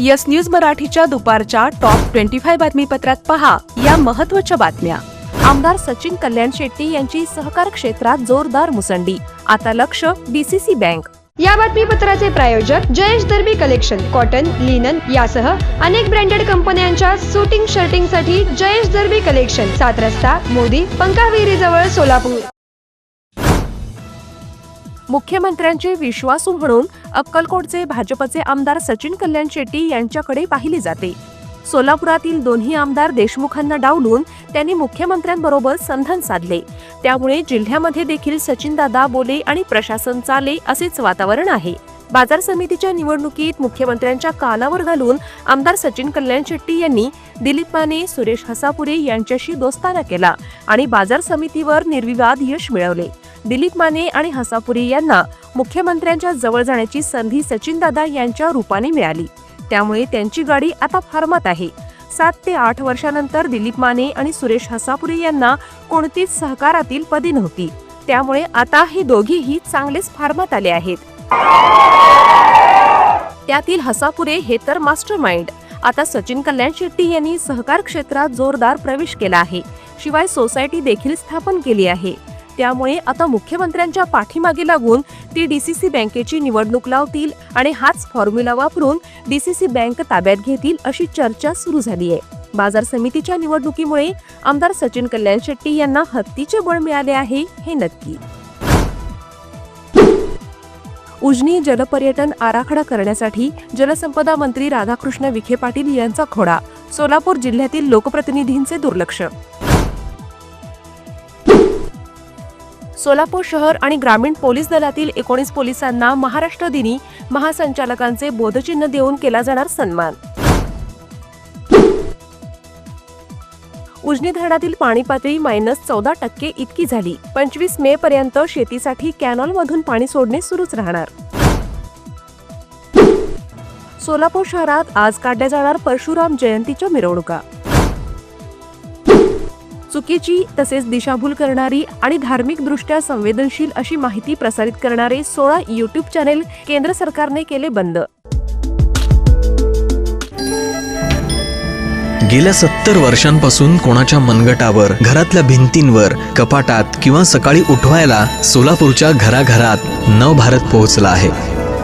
Yes news मराठीच्या दुपारच्या top twenty five बातमीपत्रात पहा या महत्त्वाच्या बातम्या. आमदार सचिन कल्याण शेट्टी यांची सहकार क्षेत्रात जोरदार मुसंडी. आता लक्ष डीसीसी बँक या बातमीपत्राचे प्रायोजक Jayesh Darbi collection cotton linen यासह अनेक ब्रँडेड कंपन्यांच्या सुटिंग शर्टिंगसाठी जयेश दर्बी कलेक्शन सात रस्ता मोदी पंकाविहिरी जवळ सोलापूर. मुख्यमंत्र्यांचे विश्वासू म्हणून अक्कलकोटचे भाजपचे आमदार सचिन कल्याण शेट्टी यांच्याकडे पाहिले जाते. सोलापुरातील दोन्ही आमदार देशमुखांना डावलून त्यांनी मुख्यमंत्र्यांबरोबर संधान साधले. त्यामुळे जिल्ह्यामध्ये देखील सचिनदादा बोले आणि प्रशासन चाले असेच वातावरण आहे. बाजार समितीच्या निवडणुकीत मुख्यमंत्र्यांच्या कानावर घालून आमदार सचिन कल्याण शेट्टी यांनी दिलीप माने सुरेश हसापुरे यांच्याशी दोस्ताना केला आणि बाजार समितीवर निर्विवाद यश मिळवले. दिलीप माने आणि हसापुरे यांना मुख्यमंत्र्यांच्या जवळ जाण्याची संधी सचिनदादा यांच्या रूपाने मिळाली. त्यामुळे त्यांची गाडी आता फार्मात आहे. सात ते आठ वर्षानंतर दिलीप माने आणि सुरेश हसापुरे यांना कोणतीच सहकारातील पदी नव्हती. त्यामुळे आता हे दोघीही चांगलेच फार्मात आले आहेत. त्यातील हसापुरे हे तर मास्टर माइंड आता सचिन कल्याण शेट्टी यांनी सहकार क्षेत्रात जोरदार प्रवेश केला आहे. शिवाय सोसायटी देखील स्थापन केली आहे. त्यामुळे आता मुख्यमंत्र्यांच्या पाठीमागे लागून ती डीसीसी बँकेची निवडणूक लावतील आणि हाच फॉर्म्युला वापरून डीसीसी बँक ताब्यात घेतील अशी चर्चा सुरू झाली आहे. बाजार समितीच्या निवडणुकीमुळे आमदार सचिन कल्याण शेट्टी यांना हत्तीचे बळ मिळाले आहे हे नक्की. उजनी जलपर्यटन आराखडा करण्यासाठी जलसंपदा मंत्री राधाकृष्ण विखे पाटील यांचा खोडा सोलापूर जिल्ह्यातील लोकप्रतिनिधींचे दुर्लक्ष सोलापूर शहर आणि ग्रामीण पोलीस दलातील एकोणीस पोलिसांना महाराष्ट्र दिनी महासंचालकांचे बोधचिन्ह देऊन केला जाणार सन्मान. उजनी धरणातील पाणी पातळी मायनस चौदा टक्के इतकी झाली. पंचवीस मे पर्यंत शेतीसाठी कॅनॉलमधून पाणी सोडणे सुरूच राहणार. सोलापूर शहरात आज काढल्या जाणार परशुराम जयंतीच्या मिरवणुका. चुकीची तसेच दिशाभूल करणारी आणि धार्मिक दृष्ट्या संवेदनशील अशी माहिती प्रसारित करणारे सोळा युट्यूब चॅनेल केंद्र सरकारने केले बंद. गेल्या सत्तर वर्षांपासून कोणाच्या मनगटावर घरातल्या भिंतींवर कपाटात किंवा सकाळी उठवायला सोलापूरच्या घराघरात नवभारत पोहोचला आहे.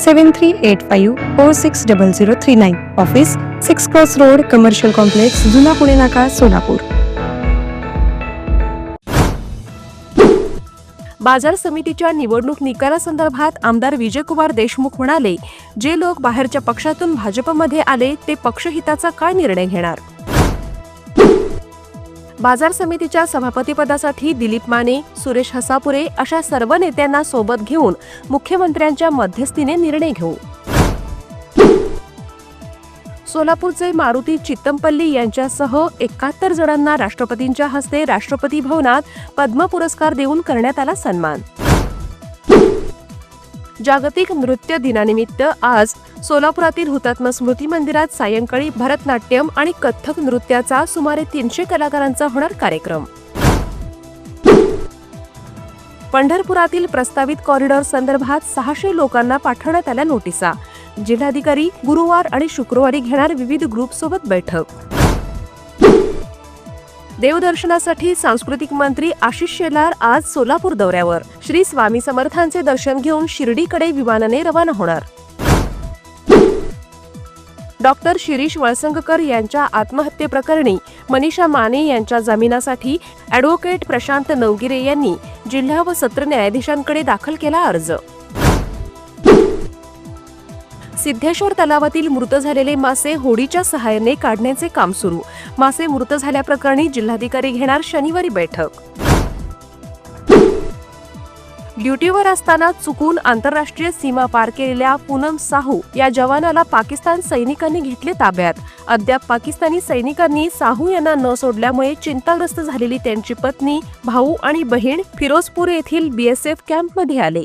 seven three eight five four six double zero three nine office six cross road commercial complex जुना पुणे नाका सोलापूर बाजार समितीच्या निवडणूक निकालासंदर्भात आमदार विजयकुमार देशमुख म्हणाले जे लोक बाहेरच्या पक्षातून भाजपमध्ये आले ते पक्षहिताचा काय निर्णय घेणार? बाजार समितीच्या सभापतीपदासाठी दिलीप माने सुरेश हसापुरे अशा सर्व नेत्यांना सोबत घेऊन मुख्यमंत्र्यांच्या मध्यस्थीने निर्णय घेऊ. सोलापूरचे मारुती चित्तमपल्ली यांच्यासह एकाहत्तर जणांना राष्ट्रपतींच्या हस्ते राष्ट्रपती भवनात पद्म पुरस्कार देऊन करण्यात आला सन्मान. जागतिक नृत्य दिनानिमित्त आज सोलापुरातील हुतात्मा स्मृती मंदिरात सायंकाळी भरतनाट्यम आणि कथ्थक नृत्याचा सुमारे तीनशे कलाकारांचा होणार कार्यक्रम. पंढरपुरातील प्रस्तावित कॉरिडॉर संदर्भात सहाशे लोकांना पाठवण्यात आल्या नोटिसा. जिल्हाधिकारी गुरुवार आणि शुक्रवारी घेणार विविध ग्रुपसोबत बैठक. देवदर्शनासाठी सांस्कृतिक मंत्री आशिष शेलार आज सोलापूर दौऱ्यावर. श्री स्वामी समर्थांचे दर्शन घेऊन शिर्डीकडे विमानाने रवाना होणार. डॉक्टर शिरीष वळसंगकर यांच्या आत्महत्येप्रकरणी मनीषा माने यांच्या जामिनासाठी ॲडव्होकेट प्रशांत नवगिरे यांनी जिल्हा व सत्र न्यायाधीशांकडे दाखल केला अर्ज. सिद्धेश्वर तलावातील मृत झालेले मासे होडीच्या सहाय्याने काढण्याचे काम सुरू. मासे मृत झाल्याप्रकरणी जिल्हाधिकारी घेणार शनिवारी बैठक. ड्युटीवर असताना चुकून आंतरराष्ट्रीय सीमा पार केलेल्या पूनम साहू या जवानाला पाकिस्तान सैनिकांनी घेतले ताब्यात. अद्याप पाकिस्तानी सैनिकांनी साहू यांना न सोडल्यामुळे चिंताग्रस्त झालेली त्यांची पत्नी भाऊ आणि बहीण फिरोजपूर येथील बीएसएफ कॅम्पमध्ये आले.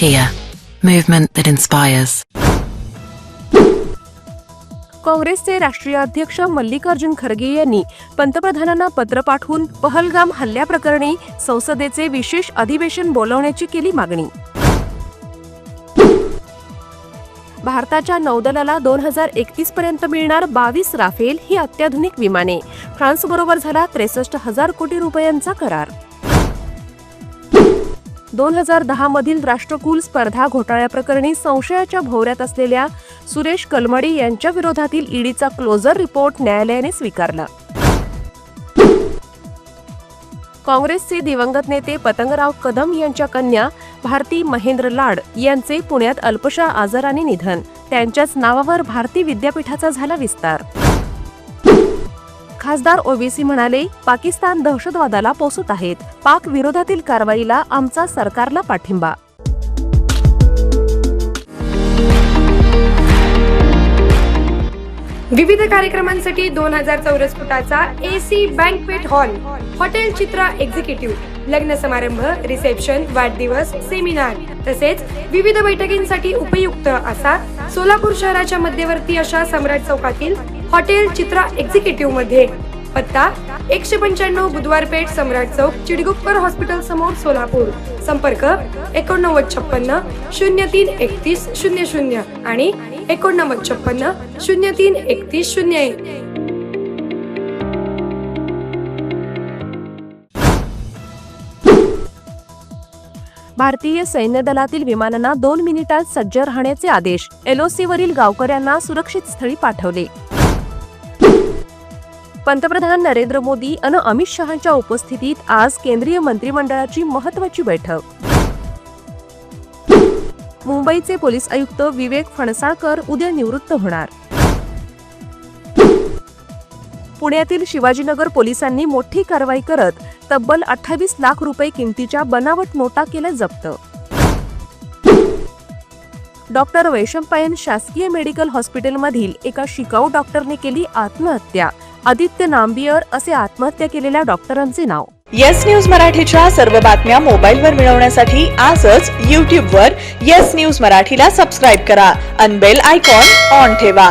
Kia, movement that inspires. काँग्रेसचे राष्ट्रीय अध्यक्ष मल्लिकार्जुन खरगे यांनी पंतप्रधानांना पत्र पाठवून पहलगाम हल्ल्याप्रकरणी संसदेचे विशेष अधिवेशन बोलावण्याची केली मागणी. भारताच्या नौदलाला दोन हजार एकतीस पर्यंत मिळणार बावीस राफेल ही अत्याधुनिक विमाने. फ्रान्सबरोबर झाला त्रेसष्ट हजार कोटी रुपयांचा करार. दोन हजार दहामधील राष्ट्रकुल स्पर्धा घोटाळ्याप्रकरणी संशयाच्या भोवऱ्यात असलेल्या सुरेश कलमडी यांच्या विरोधातील ईडीचा क्लोजर रिपोर्ट न्यायालयाने स्वीकारला. काँग्रेसचे दिवंगत नेते पतंगराव कदम यांच्या कन्या भारती महेंद्र लाड यांचे पुण्यात अल्पशा आजाराने निधन. त्यांच्याच नावावर भारती विद्यापीठाचा झाला विस्तार. खासदार ओबीसी म्हणाले पाकिस्तान दहशतवादाला पोसत आहेत. पाक विरोधातील कारवाईला आमचा सरकारला पाठिंबा. विविध कार्यक्रमांसाठी दोन हजार चौरस फुटाचा AC banquet hall hotel Chitra executive लग्न समारंभ रिसेप्शन वाढदिवस सेमिनार तसेच विविध बैठकींसाठी उपयुक्त असा सोलापूर शहराच्या मध्यवर्ती अशा सम्राट चौकातील हॉटेल चित्रा एक्झिक्युटिव्हमध्ये. पत्ता एकशे पंच्याण्णव बुधवार पेठ सम्राट चौक चिडगुप्पर हॉस्पिटल समोर सोलापूर. संपर्क एकोणनव्वद छप्पन्न शून्य तीन एकतीस शून्य शून्य आणि एकोणनव्वद छप्पन्न शून्य तीन एकतीस शून्य एक. भारतीय सैन्य दलातील विमानांना दोन मिनिटात सज्ज राहण्याचे आदेश एलओसीवरील गावकऱ्यांना सुरक्षित स्थळी पाठवले. पंतप्रधान नरेंद्र मोदी अन अमित शहांच्या उपस्थितीत आज केंद्रीय मंत्रिमंडळाची महत्वाची बैठक. मुंबईचे पोलीस आयुक्त विवेक फणसाळकर उद्या निवृत्त होणार. पुण्यातील शिवाजीनगर पोलिसांनी मोठी कारवाई करत तब्बल अठ्ठावीस लाख रुपये किमतीच्या बनावट नोटा केल्या जप्त. डॉक्टर वैशंपायन शासकीय मेडिकल हॉस्पिटलमधील एका शिकाऊ डॉक्टरने केली आत्महत्या. आदित्य नांबियर असे आत्महत्या केलेल्या डॉक्टरांचे नाव. येस न्यूज मराठीच्या सर्व बातम्या मोबाईलवर मिळवण्यासाठी आजच यूट्यूबवर येस न्यूज मराठीला सबस्क्राईब करा. अनबेल आयकॉन ऑन ठेवा.